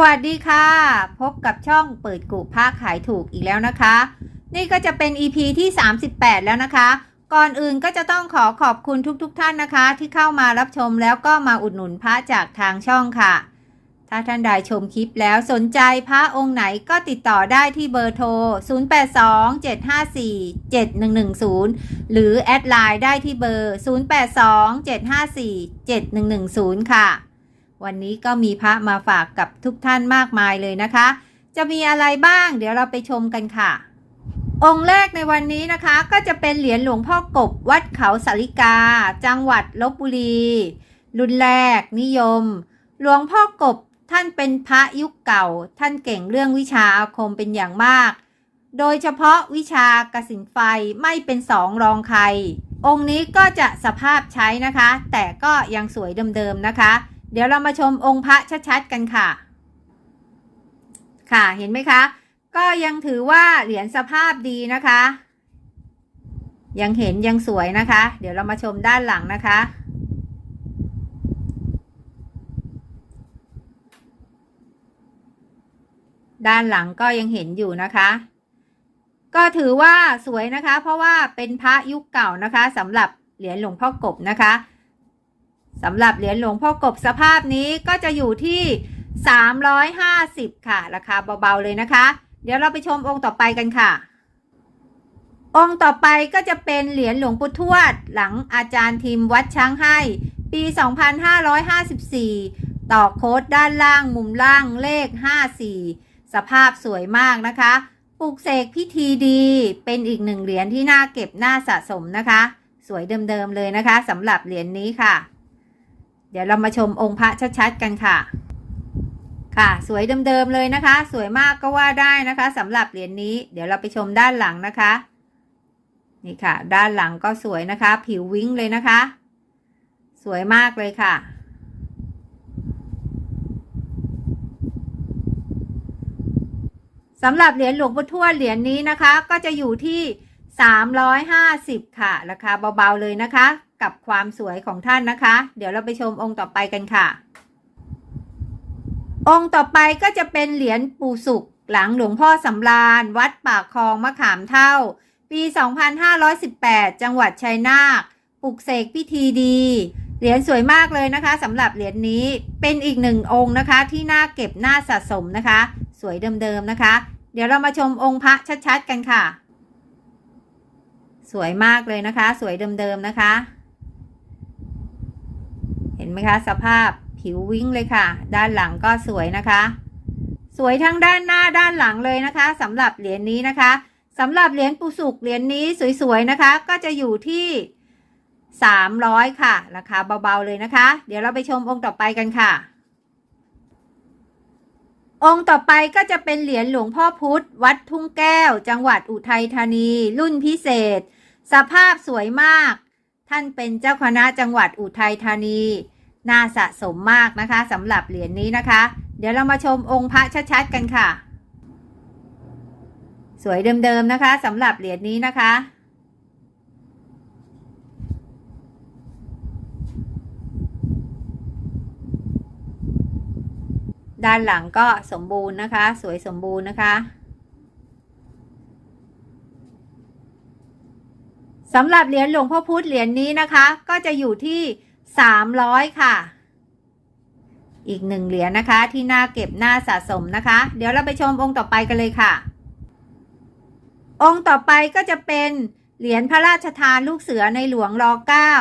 สวัสดีค่ะ พบกับช่องเปิดกุภาคขายถูกอีกแล้วนะคะ นี่ก็จะเป็น EP ที่ 38 แล้วนะคะ ก่อนอื่นก็จะต้องขอขอบคุณทุกๆทท่านนะคะ ที่เข้ามารับชมแล้วก็มาอุดหนุนพระจากทางช่องค่ะ ถ้าท่านใดชมคลิปแล้วสนใจพระองค์ไหนก็ติดต่อได้ที่เบอร์โทร 0827547110 หรือแอดไลน์ได้ที่เบอร์ 0827547110 ค่ะ วันนี้ก็มีพระมาฝากกับทุกท่านมากมายเลยนะคะ จะมีอะไรบ้าง เดี๋ยวเราไปชมกันค่ะ องค์แรกในวันนี้นะคะ ก็จะเป็นเหรียญหลวงพ่อกบวัดเขาสาริกา จังหวัดลบบุรี รุ่นแรกนิยม หลวงพ่อกบท่านเป็นพระยุคเก่า ท่านเก่งเรื่องวิชาอาคมเป็นอย่างมาก โดยเฉพาะวิชากสินไฟไม่เป็นสองรองใคร องค์นี้ก็จะสภาพใช้นะคะ แต่ก็ยังสวยเดิมๆนะคะ เดี๋ยวเรามาชมองค์พระชัดๆกันค่ะ ค่ะเห็นไหมคะ ก็ยังถือว่าเหรียญสภาพดีนะคะ ยังเห็นยังสวยนะคะ เดี๋ยวเรามาชมด้านหลังนะคะ ด้านหลังก็ยังเห็นอยู่นะคะ ก็ถือว่าสวยนะคะ เพราะว่าเป็นพระยุคเก่านะคะสำหรับเหรียญหลวงพ่อกบนะคะ สำหรับเหรียญหลวงพ่อกบสภาพนี้ก็จะอยู่ที่ 350 ค่ะ ราคาเบาๆเลยนะคะ เดี๋ยวเราไปชมองค์ต่อไปกันค่ะ องค์ต่อไปก็จะเป็นเหรียญหลวงปู่ทวด หลังอาจารย์ทีมวัดช้างให้ ปี 2554 ต่อโค้ดด้านล่างมุมล่างเลข 54 สภาพสวยมากนะคะปลูกเสกพิธีดีเป็นอีกหนึ่งเหรียญที่น่าเก็บน่าสะสมนะคะ สวยเดิมๆเลยนะคะสำหรับเหรียญนี้ค่ะ เดี๋ยวเรามาชมองค์พระชัดๆกันค่ะ ค่ะสวยเดิมๆเลยนะคะ สวยมากก็ว่าได้นะคะสำหรับเหรียญนี้ เดี๋ยวเราไปชมด้านหลังนะคะ นี่ค่ะ ด้านหลังก็สวยนะคะ ผิววิ้งเลยนะคะ สวยมากเลยค่ะสำหรับเหรียญหลวงปู่ทวดเหรียญนี้นะคะ ก็จะอยู่ที่ 350 ค่ะ ราคาเบาๆเลยนะคะ กับความสวยของท่านนะคะ เดี๋ยวเราไปชมองค์ต่อไปกันค่ะ องค์ต่อไปก็จะเป็นเหรียญปู่สุขหลังหลวงพ่อสำราญ วัดปากคลองมะขามเท่า ปี 2518 จังหวัดชัยนาทปลุกเสกพิธีดี เหรียญสวยมากเลยนะคะสำหรับเหรียญนี้เป็นอีกหนึ่งองค์นะคะ ที่น่าเก็บน่าสะสมนะคะ สวยเดิมๆนะคะ เดี๋ยวเรามาชมองค์พระชัดๆกันค่ะ สวยมากเลยนะคะ สวยเดิมๆนะคะ ไหมคะ สภาพผิววิ้งเลยค่ะ ด้านหลังก็สวยนะคะ สวยทั้งด้านหน้าด้านหลังเลยนะคะสำหรับเหรียญนี้นะคะสำหรับเหรียญปูสุกเหรียญนี้สวยๆนะคะ ก็จะอยู่ที่ 300 ค่ะ ราคาเบาๆเลยนะคะ เดี๋ยวเราไปชมองค์ต่อไปกันค่ะ องค์ต่อไปก็จะเป็นเหรียญหลวงพ่อพุธวัดทุ่งแก้ว จังหวัดอุทัยธานี รุ่นพิเศษ สภาพสวยมาก ท่านเป็นเจ้าคณะจังหวัดอุทัยธานี น่าสะสมมากนะคะสำหรับเหรียญนี้นะคะ เดี๋ยวเรามาชมองค์พระชัดๆกันค่ะ สวยเดิมๆนะคะสำหรับเหรียญนี้นะคะด้านหลังก็สมบูรณ์นะคะ สวยสมบูรณ์นะคะสำหรับเหรียญหลวงพ่อพุธเหรียญนี้นะคะ ก็จะอยู่ที่ 300ค่ะ อีกหนึ่งเหรียญนะคะ ที่น่าเก็บน่าสะสมนะคะ เดี๋ยวเราไปชมองค์ต่อไปกันเลยค่ะ องค์ต่อไปก็จะเป็นเหรียญพระราชทานลูกเสือในหลวงรอเก้า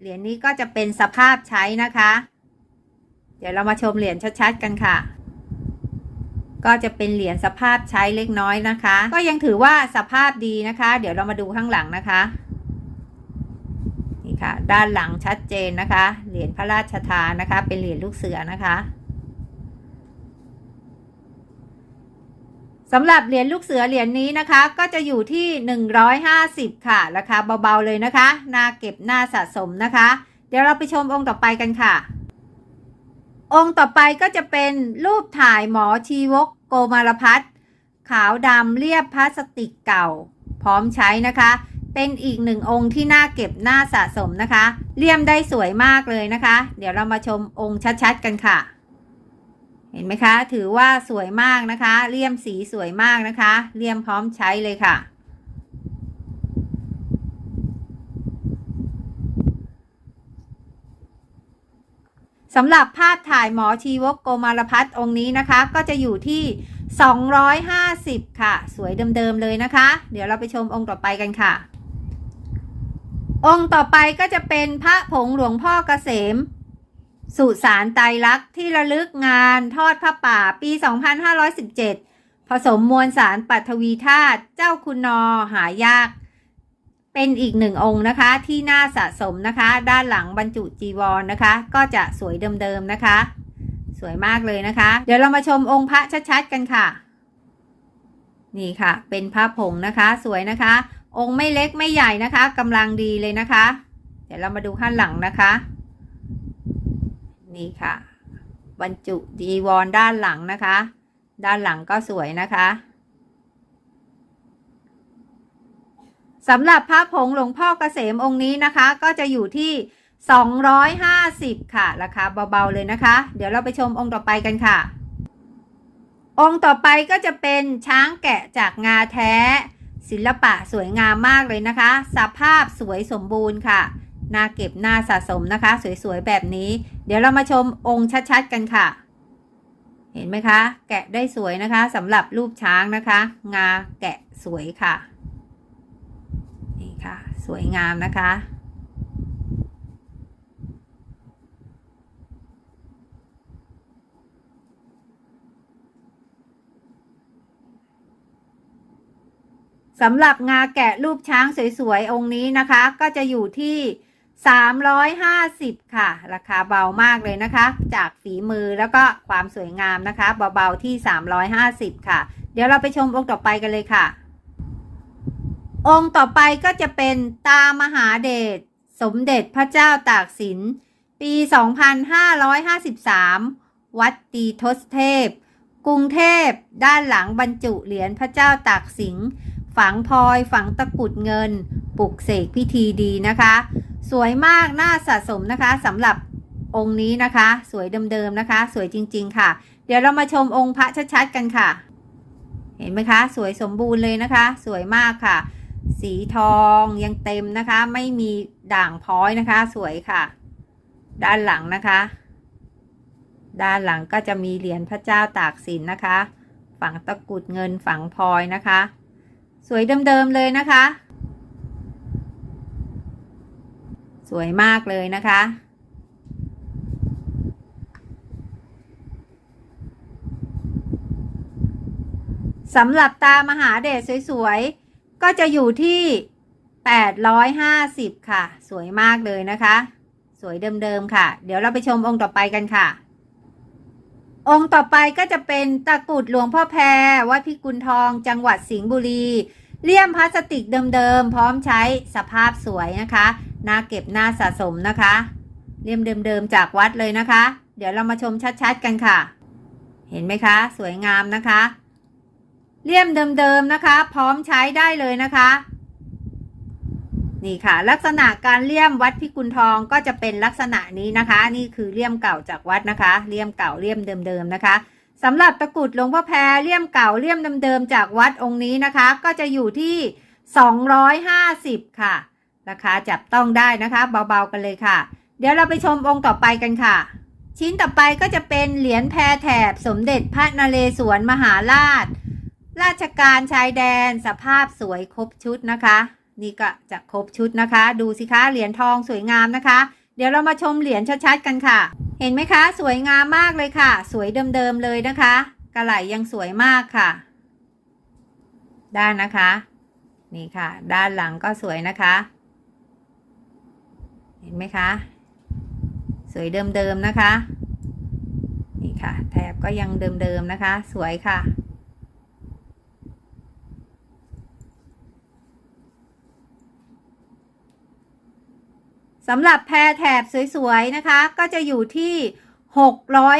เหรียญนี้ก็จะเป็นสภาพใช้นะคะ เดี๋ยวเรามาชมเหรียญชัดๆกันค่ะ ก็จะเป็นเหรียญสภาพใช้เล็กน้อยนะคะ ก็ยังถือว่าสภาพดีนะคะ เดี๋ยวเรามาดูข้างหลังนะคะ ค่ะ ด้านหลังชัดเจนนะคะ เหรียญพระราชทานนะคะ เป็นเหรียญลูกเสือนะคะสำหรับเหรียญลูกเสือเหรียญนี้นะคะ ก็จะอยู่ที่ 150 ค่ะ ราคาเบาๆเลยนะคะ น่าเก็บน่าสะสมนะคะ เดี๋ยวเราไปชมองค์ต่อไปกันค่ะ องค์ต่อไปก็จะเป็นรูปถ่ายหมอชีวกโกมารพัฒขาวดำเรียบพลาสติกเก่า พร้อมใช้นะคะ เป็นอีกหนึ่งองค์ที่น่าเก็บน่าสะสมนะคะ เลี่ยมได้สวยมากเลยนะคะ เดี๋ยวเรามาชมองค์ชัดๆกันค่ะ เห็นไหมคะ ถือว่าสวยมากนะคะ เลี่ยมสีสวยมากนะคะ เลี่ยมพร้อมใช้เลยค่ะสำหรับภาพถ่ายหมอชีวกโกมารพัฒองค์นี้นะคะ ก็จะอยู่ที่ 250 ค่ะ สวยเดิมๆเลยนะคะ เดี๋ยวเราไปชมองค์ต่อไปกันค่ะ องค์ต่อไปก็จะเป็นพระผงหลวงพ่อเกษม สุสานไตรลักษณ์ที่ระลึกงานทอดพระป่าปี 2517 ผสมมวลสารปัทวีธาตุเจ้าคุณนอหายาก เป็นอีกหนึ่งองค์นะคะที่น่าสะสมนะคะ ด้านหลังบรรจุจีวรนนะคะ ก็จะสวยเดิมๆนะคะ สวยมากเลยนะคะ เดี๋ยวเรามาชมองค์พระชัดๆกันค่ะ นี่ค่ะ เป็นพระผงนะคะสวยนะคะ องค์ไม่เล็กไม่ใหญ่นะคะกำลังดีเลยนะคะ เดี๋ยวเรามาดูข้างหลังนะคะ นี่ค่ะ บรรจุจีวรด้านหลังนะคะ ด้านหลังก็สวยนะคะสำหรับพระผงหลวงพ่อเกษมองค์นี้นะคะ ก็จะอยู่ที่ 250 ค่ะ ราคาเบาๆเลยนะคะ เดี๋ยวเราไปชมองค์ต่อไปกันค่ะ องค์ต่อไปก็จะเป็นช้างแกะจากงาแท้ ศิลปะสวยงามมากเลยนะคะ สภาพสวยสมบูรณ์ค่ะน่าเก็บน่าสะสมนะคะ สวยๆแบบนี้ เดี๋ยวเรามาชมองค์ชัดๆกันค่ะ เห็นไหมคะ แกะได้สวยนะคะสำหรับรูปช้างนะคะ งาแกะสวยค่ะ นี่ค่ะ สวยงามนะคะ สำหรับงาแกะรูปช้างสวยๆ องค์นี้นะคะ ก็จะอยู่ที่ 350 ค่ะ ราคาเบามากเลยนะคะ จากฝีมือแล้วก็ความสวยงามนะคะ เบาๆที่ 350 ค่ะ เดี๋ยวเราไปชมองค์ต่อไปกันเลยค่ะ องค์ต่อไปก็จะเป็นตามหาเดชสมเด็จพระเจ้าตากสิน ปี 2553 วัดตีทศเทพ กรุงเทพ ด้านหลังบรรจุเหรียญพระเจ้าตากสิน ฝังพลอยฝังตะกุดเงิน ปลุกเสกพิธีดีนะคะ สวยมากน่าสะสมนะคะสำหรับองค์นี้นะคะ สวยเดิมๆนะคะ สวยจริง ๆ ค่ะ เดี๋ยวเรามาชมองค์พระชัดๆกันค่ะ เห็นไหมคะ สวยสมบูรณ์เลยนะคะ สวยมากค่ะ สีทองยังเต็มนะคะ ไม่มีด่างพ้อยนะคะ สวยค่ะ ด้านหลังนะคะ ด้านหลังก็จะมีเหรียญพระเจ้าตากสินนะคะ ฝังตะกุดเงินฝังพลอยนะคะ สวยเดิมๆเลยนะคะ สวยมากเลยนะคะ สำหรับตามหาเดชสวยๆ ก็จะอยู่ที่ 850 ค่ะ สวยมากเลยนะคะ สวยเดิมๆค่ะ เดี๋ยวเราไปชมองค์ต่อไปกันค่ะองค์ต่อไปก็จะเป็นตะกรุดหลวงพ่อแพรวัดพิกุลทอง จังหวัดสิงห์บุรี เลี่ยมพลาสติกเดิมๆ พร้อมใช้สภาพสวยนะคะน่าเก็บน่าสะสมนะคะ เลี่ยมเดิมๆ จากวัดเลยนะคะ เดี๋ยวเรามาชมชัดๆกันค่ะ เห็นไหมคะ สวยงามนะคะ เลี่ยมเดิมๆนะคะ พร้อมใช้ได้เลยนะคะ นี่ค่ะ ลักษณะการเลี่ยมวัดพิกุลทองก็จะเป็นลักษณะนี้นะคะ นี่คือเลี่ยมเก่าจากวัดนะคะ เลี่ยมเก่าเลี่ยมเดิมๆนะคะ สำหรับตะกรุดหลวงพ่อแพรเลี่ยมเก่าเลี่ยมเดิมๆจากวัดองค์นี้นะคะ ก็จะอยู่ที่ 250 ค่ะ ราคาจับต้องได้นะคะเบาๆกันเลยค่ะ เดี๋ยวเราไปชมองค์ต่อไปกันค่ะ ชิ้นต่อไปก็จะเป็นเหรียญแพรแถบสมเด็จพระนเรศวรมหาราช ราชการชายแดนสภาพสวยครบชุดนะคะ นี่ก็จะครบชุดนะคะ ดูสิคะเหรียญทองสวยงามนะคะ เดี๋ยวเรามาชมเหรียญชัดๆกันค่ะ เห็นไหมคะ สวยงามมากเลยค่ะ สวยเดิมๆเลยนะคะ กระไหลยังสวยมากค่ะ ด้านนะคะ นี่ค่ะ ด้านหลังก็สวยนะคะ เห็นไหมคะ สวยเดิมๆนะคะ นี่ค่ะ แถบก็ยังเดิมๆนะคะ สวยค่ะ สำหรับแพรแถบสวยๆนะคะ ก็จะอยู่ที่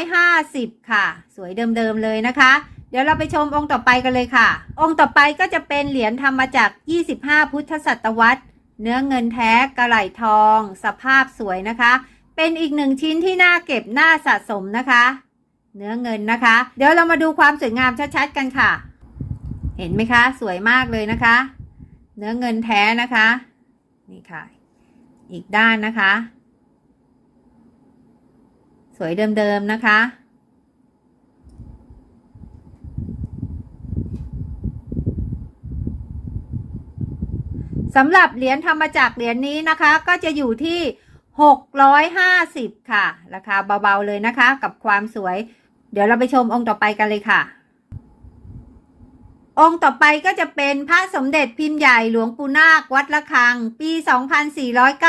650 ค่ะ สวยเดิมๆเลยนะคะ เดี๋ยวเราไปชมองค์ต่อไปกันเลยค่ะ องค์ต่อไปก็จะเป็นเหรียญทำมาจาก 25 พุทธศตวรรษ เนื้อเงินแท้กระไหลทอง สภาพสวยนะคะ เป็นอีกหนึ่งชิ้นที่น่าเก็บน่าสะสมนะคะ เนื้อเงินนะคะ เดี๋ยวเรามาดูความสวยงามชัดๆกันค่ะ เห็นไหมคะ สวยมากเลยนะคะ เนื้อเงินแท้นะคะ นี่ค่ะ อีกด้านนะคะ สวยเดิมๆนะคะสำหรับเหรียญธรรมจักรเหรียญนี้นะคะ ก็จะอยู่ที่ 650 ค่ะ ราคาเบา ๆ เลยนะคะ กับความสวย เดี๋ยวเราไปชมองค์ต่อไปกันเลยค่ะ องค์ต่อไปก็จะเป็นพระสมเด็จพิมพ์ใหญ่หลวงปู่นาควัดละคัง ปี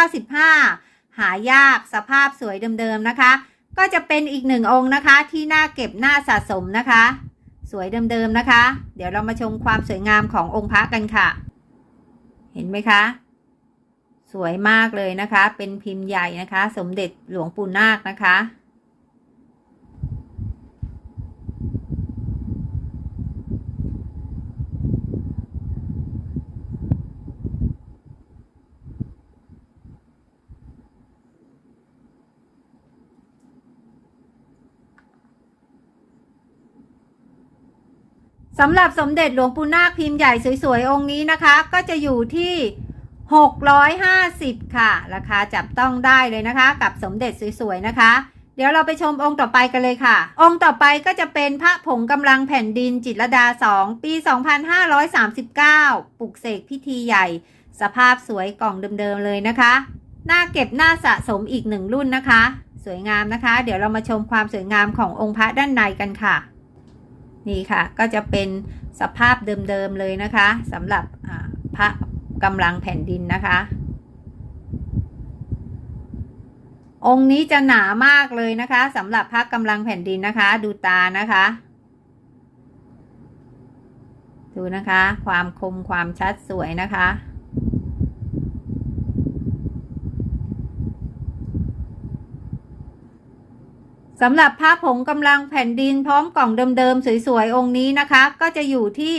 2495 หายากสภาพสวยเดิมๆนะคะ ก็จะเป็นอีกหนึ่งองค์นะคะที่น่าเก็บน่าสะสมนะคะ สวยเดิมๆนะคะ เดี๋ยวเรามาชมความสวยงามขององค์พระกันค่ะ เห็นไหมคะ สวยมากเลยนะคะ เป็นพิมพ์ใหญ่นะคะ สมเด็จหลวงปู่นาคนะคะ สำหรับสมเด็จหลวงปู่นาคพิมพ์ใหญ่สวยๆ องค์นี้นะคะ ก็จะอยู่ที่ 650 ค่ะ ราคาจับต้องได้เลยนะคะ กับสมเด็จสวยๆนะคะ เดี๋ยวเราไปชมองค์ต่อไปกันเลยค่ะ องค์ต่อไปก็จะเป็นพระผงกำลังแผ่นดินจิตรดา 2 ปี 2539 ปลุกเสกพิธีใหญ่ สภาพสวยกล่องเดิมๆเลยนะคะหน่าเก็บหน่าสะสมอีกหนึ่งรุ่นนะคะ สวยงามนะคะ เดี๋ยวเรามาชมความสวยงามขององค์พระด้านในกันค่ะ นี่ค่ะก็จะเป็นสภาพเดิมๆเลยนะคะสำหรับพระกำลังแผ่นดินนะคะ องค์นี้จะหนามากเลยนะคะสำหรับพระกำลังแผ่นดินนะคะ ดูตานะคะ ดูนะคะ ความคมความชัดสวยนะคะ สำหรับผ้าผงกำลังแผ่นดินพร้อมกล่องเดิมๆสวยๆองค์นี้นะคะ ก็จะอยู่ที่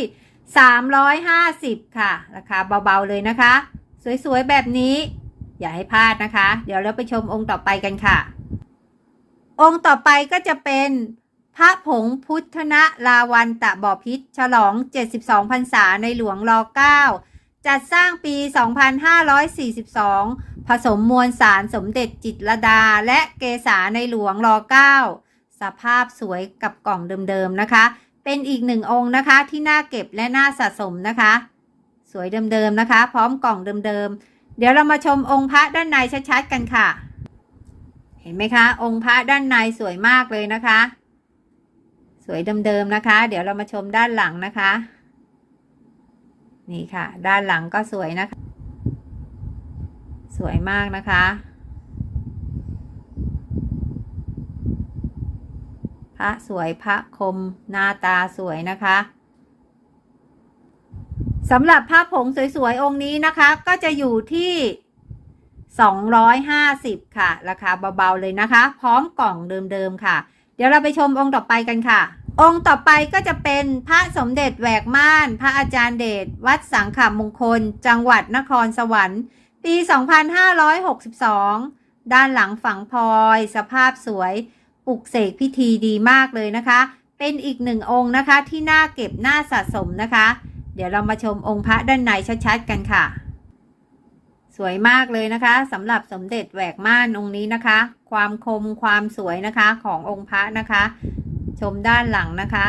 350 ค่ะ ราคาเบาๆเลยนะคะ สวยๆแบบนี้ อย่าให้พลาดนะคะ เดี๋ยวเราไปชมองค์ต่อไปกันค่ะ องค์ต่อไปก็จะเป็นพระผงพุทธนะลาวันตะบ่อพิษฉลอง 72พรรษาในหลวงร9จัดสร้างปี 2542 ผสมมวลสารสมเด็จจิตรลดา และเกษาในหลวงรอ9สภาพสวยกับกล่องเดิมๆนะคะ เป็นอีกหนึ่งองค์นะคะที่น่าเก็บและน่าสะสมนะคะ สวยเดิมๆนะคะ พร้อมกล่องเดิมๆ เดี๋ยวเรามาชมองค์พระด้านในชัดๆกันค่ะ เห็นไหมคะ องค์พระด้านในสวยมากเลยนะคะ สวยเดิมๆนะคะ เดี๋ยวเรามาชมด้านหลังนะคะ นี่ค่ะ ด้านหลังก็สวยนะคะ วยมากนะคะ พระสวยพระคมหน้าตาสวยนะคะสำหรับพระผงสวยๆ องค์นี้นะคะ ก็จะอยู่ที่ 250 ค่ะ ราคาเบาๆเลยนะคะ พร้อมกล่องเดิมๆค่ะ เดี๋ยวเราไปชมองค์ต่อไปกันค่ะ องค์ต่อไปก็จะเป็นพระสมเด็จแหวกม่าน พระอาจารย์เดชวัดสังขมงคล จังหวัดนครสวรรค์ ปี 2562 ด้านหลังฝังพลอย สภาพสวย ปลุกเสกพิธีดีมากเลยนะคะ เป็นอีกหนึ่งองค์นะคะที่น่าเก็บน่าสะสมนะคะ เดี๋ยวเรามาชมองค์พระด้านในชัดๆกันค่ะ สวยมากเลยนะคะสำหรับสมเด็จแหวกม่านองค์นี้นะคะ ความคมความสวยนะคะขององค์พระนะคะ ชมด้านหลังนะคะ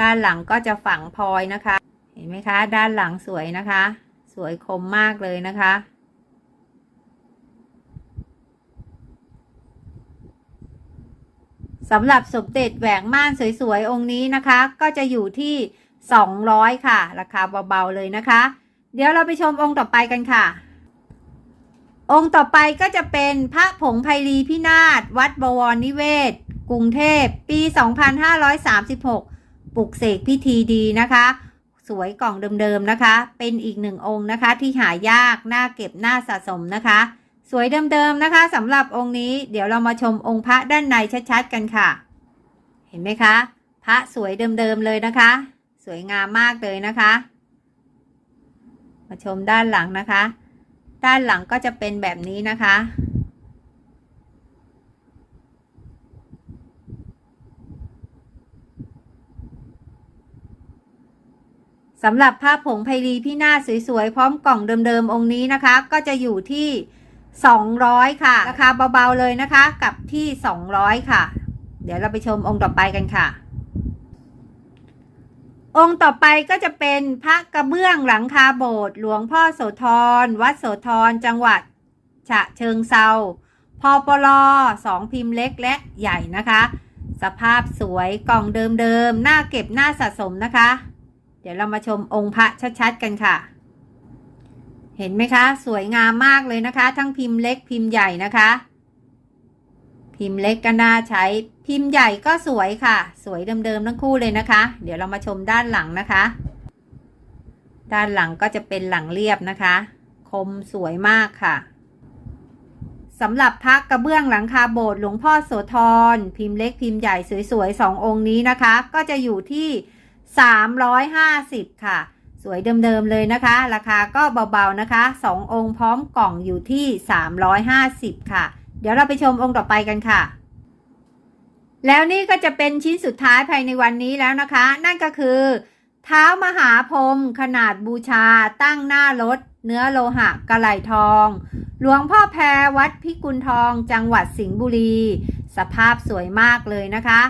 ด้านหลังก็จะฝังพลอยนะคะ เห็นไหมคะ ด้านหลังสวยนะคะ วยคมมากเลยนะคะ สำหรับสมเด็จแหวกม่านสวยๆ องค์นี้นะคะ ก็จะอยู่ที่ 200 ค่ะ ราคาเบาๆ เลยนะคะ เดี๋ยวเราไปชมองค์ต่อไปกันค่ะ องค์ต่อไปก็จะเป็นพระผงไพรีพินาศวัดบวรนิเวศ กรุงเทพ ปี 2536 ปลุกเสกพิธีดีนะคะ สวยกล่องเดิมๆนะคะ เป็นอีกหนึ่งองค์นะคะ ที่หายากน่าเก็บน่าสะสมนะคะ สวยเดิมๆนะคะสำหรับองค์นี้เดี๋ยวเรามาชมองค์พระด้านในชัดๆกันค่ะ เห็นไหมคะ พระสวยเดิมๆเลยนะคะ สวยงามมากเลยนะคะ มาชมด้านหลังนะคะ ด้านหลังก็จะเป็นแบบนี้นะคะ สำหรับผ้าผงไพลีพี่หน้าสวยๆ พร้อมกล่องเดิมๆ องค์นี้นะคะ ก็จะอยู่ที่ 200 ค่ะ ราคาเบาๆเลยนะคะ กับที่ 200 ค่ะ เดี๋ยวเราไปชมองค์ต่อไปกันค่ะ องค์ต่อไปก็จะเป็นพระกระเบื้องหลังคาโบสถ์หลวงพ่อโสธร วัดโสธร จังหวัด ฉะเชิงเซาพอปลอสองพิมพ์เล็กและใหญ่นะคะ สภาพสวยกล่องเดิมๆ หน้าเก็บหน้าสะสมนะคะ ดี๋ยวเรามาชมองค์พระชัดๆกันค่ะ เห็นไหมคะ สวยงามมากเลยนะคะ ทั้งพิมพ์เล็กพิมพ์ใหญ่นะคะ พิมพ์เล็กก็น่าใช้พิมพ์ใหญ่ก็สวยค่ะ สวยเดิมๆทั้งคู่เลยนะคะ เดี๋ยวเรามาชมด้านหลังนะคะ ด้านหลังก็จะเป็นหลังเรียบนะคะ คมสวยมากค่ะสำหรับพระกระเบื้องหลังคาโบสถ์หลวงพ่อโสธรพิมพ์เล็กพิมพ์ใหญ่สวยๆสององค์นี้นะคะ ก็จะอยู่ที่ 350 ค่ะ สวยเดิมๆเลยนะคะ ราคาก็เบาๆนะคะสององค์พร้อมกล่องอยู่ที่ 350 ค่ะ เดี๋ยวเราไปชมองค์ต่อไปกันค่ะ แล้วนี่ก็จะเป็นชิ้นสุดท้ายภายในวันนี้แล้วนะคะ นั่นก็คือเท้ามหาพรมขนาดบูชาตั้งหน้ารถ เนื้อโลหะกระไหลทอง หลวงพ่อแพรวัดพิกุลทองจังหวัดสิงห์บุรี สภาพสวยมากเลยนะคะ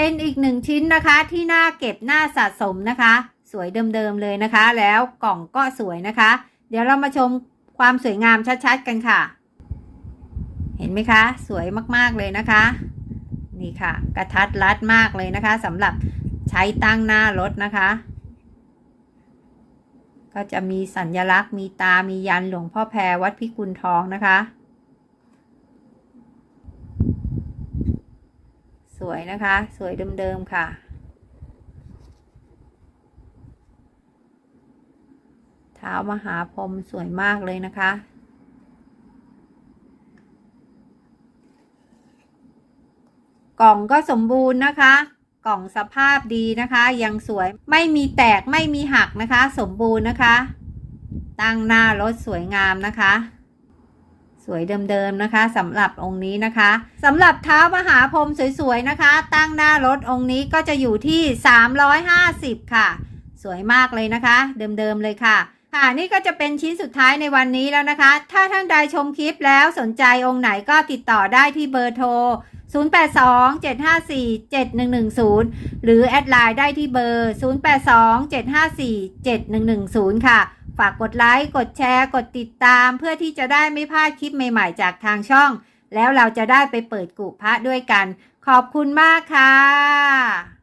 เป็นอีกหนึ่งชิ้นนะคะที่น่าเก็บน่าสะสมนะคะ สวยเดิมๆเลยนะคะ แล้วกล่องก็สวยนะคะ เดี๋ยวเรามาชมความสวยงามชัดๆกันค่ะ เห็นไหมคะ สวยมากๆเลยนะคะ นี่ค่ะ กระทัดรัดมากเลยนะคะสำหรับใช้ตั้งหน้ารถนะคะ ก็จะมีสัญลักษณ์มีตามียันหลวงพ่อแพรวัดพิกุลทองนะคะ สวยนะคะ สวยเดิมๆค่ะ เท้ามหาพรหมสวยมากเลยนะคะ กล่องก็สมบูรณ์นะคะ กล่องสภาพดีนะคะ ยังสวยไม่มีแตกไม่มีหักนะคะ สมบูรณ์นะคะ ตั้งหน้ารถสวยงามนะคะ สวยเดิมๆนะคะสำหรับองค์นี้นะคะสำหรับเท้ามหาพรหมสวยๆนะคะ ตั้งหน้ารถองค์นี้ก็จะอยู่ที่ 350 ค่ะ สวยมากเลยนะคะ เดิมๆเลยค่ะ ค่ะนี่ก็จะเป็นชิ้นสุดท้ายในวันนี้แล้วนะคะ ถ้าท่านใดชมคลิปแล้วสนใจองค์ไหนก็ติดต่อได้ที่เบอร์โทร 0827547110 หรือแอดไลน์ได้ที่เบอร์ 0827547110 ค่ะ ฝากกดไลค์ กดแชร์ กดติดตามเพื่อที่จะได้ไม่พลาดคลิปใหม่ๆจากทางช่อง แล้วเราจะได้ไปเปิดกุพระด้วยกัน ขอบคุณมากค่ะ